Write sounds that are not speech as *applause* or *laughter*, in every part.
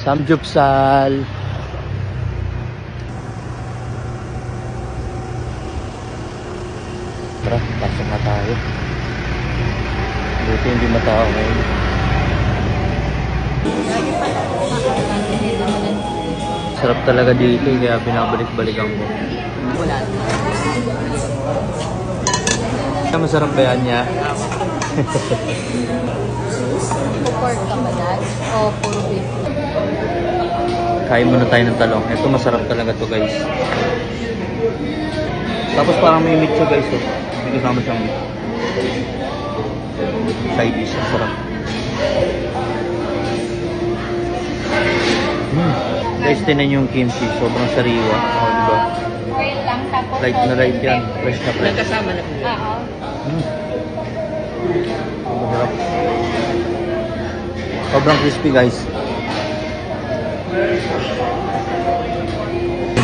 Samjupsal. Tara, pasok na tayo. Buti hindi matao ngayon. Sarap talaga dito kaya binabalik-balikan ko. Wala. Masarap ba yan niya? Pork ka ba dad? O puro beef? Kain muna tayo ng talong. Ito masarap talaga to guys. Tapos parang may meat siya guys. Oh. May kasama siyang meat. Side dish. Ang sarap. Mm. Guys, tinan yung kimchi. Sobrang sariwa. O, oh, diba? Light na light yan. Fresh na fresh. Nagkasama na po. Oo. Mm. Sobrang crispy guys.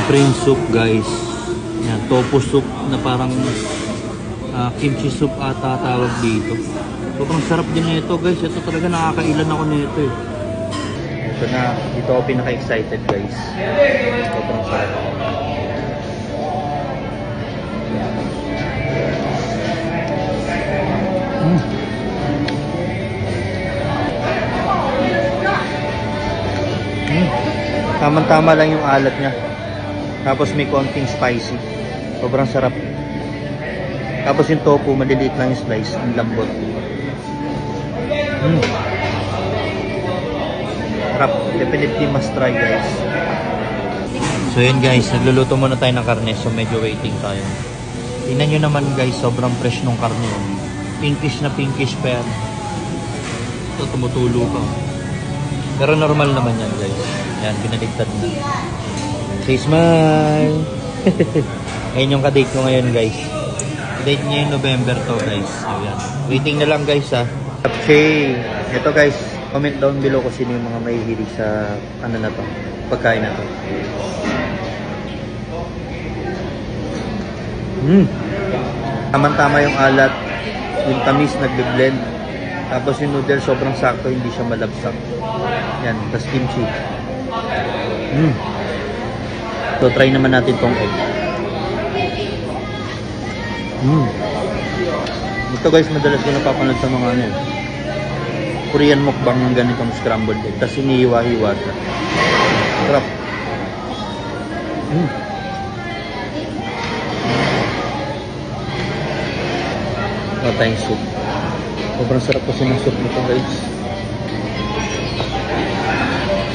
Yung soup guys. Yan, tofu soup na parang ah, kimchi soup ata tawag dito. Sobrang sarap din nito guys. Ito talaga nakakailan ako nito eh. Ito na, dito ako pinaka-excited guys. Sobrang sarap. Mm. Mm. Tama-tama lang yung alat niya. Tapos may konting spicy. Sobrang sarap. Tapos yung tofu, maliliit lang yung slice. Ang lambot. Mm. Sarap. Definitely must try guys. So yun guys, nagluluto muna tayo ng karne. So medyo waiting tayo. Tingnan nyo naman guys, sobrang fresh nung karne. Pinkish na pinkish pa yan. Ito tumutulo pa. Pero normal naman yan guys. Yan, binaligtad na. Say smile! *laughs* Ngayon yung kadate ko ngayon guys. Date niya yung November to guys. So yan. Waiting na lang guys ha. Capche! Ito guys, comment down below kung sino yung mga mahihilig sa ano na to. Pagkain na to. Mm. Tama-tama yung alat. Yung tamis nagbe-blend. Tapos yung noodle sobrang sakto, hindi siya malabsak. Yan, tas kimchi. Mm. So try naman natin tong egg. Mm. Ito guys, madalas ko napapanood sa mga ano eh, Korean mukbang ng ganitong scrambled egg. Tapos inihiwa-hiwa siya. Sarap. Mm. Wala tayong soup. Sobrang sarap kasi ng soup nito guys.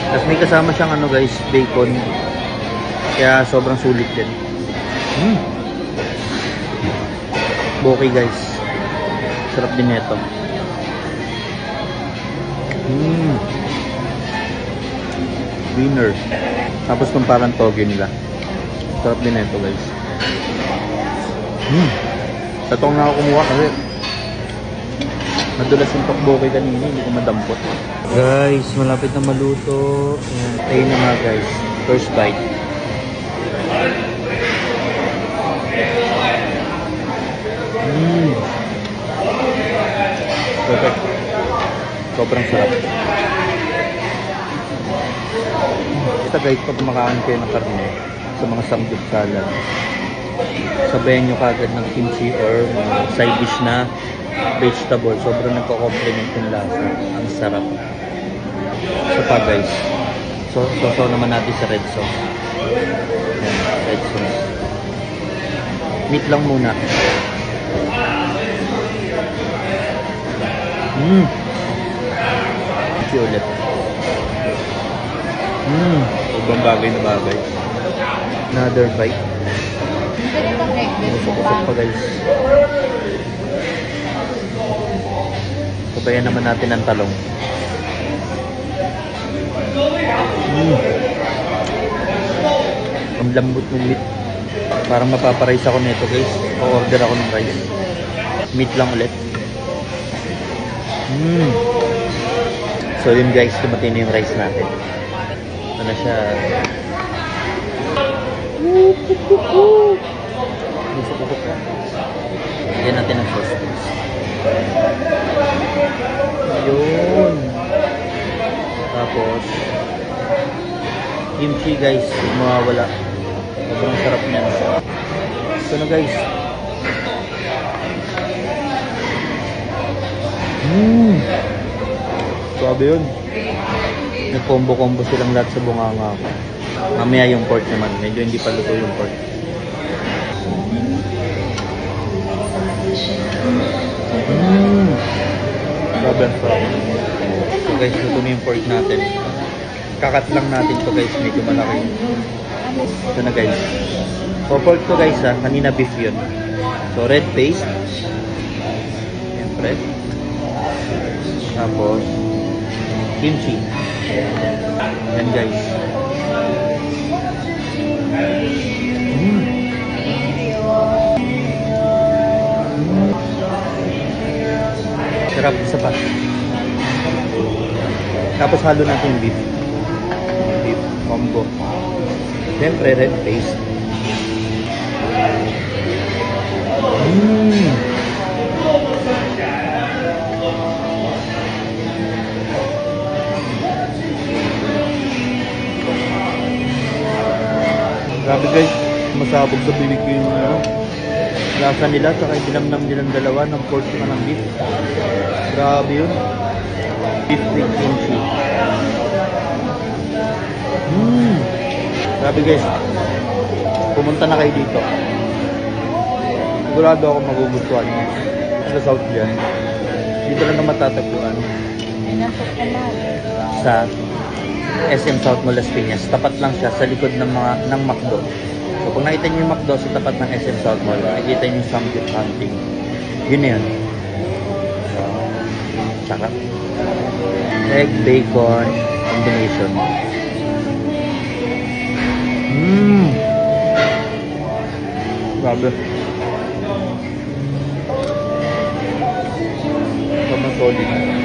Tapos may kasama siyang ano guys, bacon. Kaya sobrang sulit din. Mm. Bokeh guys. Sarap din nito. Mm. Winner. Tapos kung parang toge nila. Sarap din nito guys. Mm. Tatong na ako kumuha kasi Madulas yung tokboke kanina, hindi ko madampot. Guys, malapit na maluto. Ayan, tayo na nga guys. First bite. Perfect. Sobrang sarap. Ito guys, pag kumakain kayo ng karne sa mga samgyup salad, sabayan nyo kagad ng kimchi or mga side dish na vegetable. Sobrang nagko-complement yung lasa. Ang sarap. So pa guys. So, so, so naman natin sa red sauce. Yan, red sauce. Meat lang muna. Mmm. Kimchi ulit. Mmm. Ibang bagay na bagay. Another bite. Ang ganitong egg din po Usok-usok pa guys. Sabayan naman natin ang talong. Mm. Ang lambot ng meat. Parang mapaparice ako nito guys. O-order ako ng rice. Meat lang ulit. Mm. So yun guys, dumating yung rice natin. Ito na siya. Usok-usok pa. Lagyan natin ng sauce. Tapos, Kimchi guys, mawawala. Sobrang sarap niya. Ito na guys. Mmm. Sabi yun. May combo-combo silang lahat sa bunganga ko. Mamaya yung pork naman. Medyo hindi pa luto yung pork. Mmm. Grabe ang sarap. So guys, luto na yung pork natin. Kakat lang natin to guys. Medyo malaki. Ito na guys. So pork to guys ha. Kanina beef yun. So red paste. Siyempre. Tapos kimchi. Yan guys. Mm. Sarap isa pa. Tapos halo natin yung beef. Beef combo. Siyempre, red paste. Mmm. Grabe guys, masabog sa bibig ko yung ano, lasa nila, saka dinamnam nilang dalawa ng pork na ng beef. Grabe yun. Beef with kimchi. Mmm. Grabe guys. Pumunta na kayo dito. Sigurado ako magugustuhan nyo. Sa South yan. Dito lang na matatagpuan. Sa SM South Mall Las Piñas. Tapat lang siya sa likod ng mga ng McDo. So pag nakita niyo yung McDo sa tapat ng SM South Mall, makikita niyo yung Samgyup Hunting. Yun na yun. Sarap. Egg, bacon, combination. Mmm! Grabe. Sobrang solid.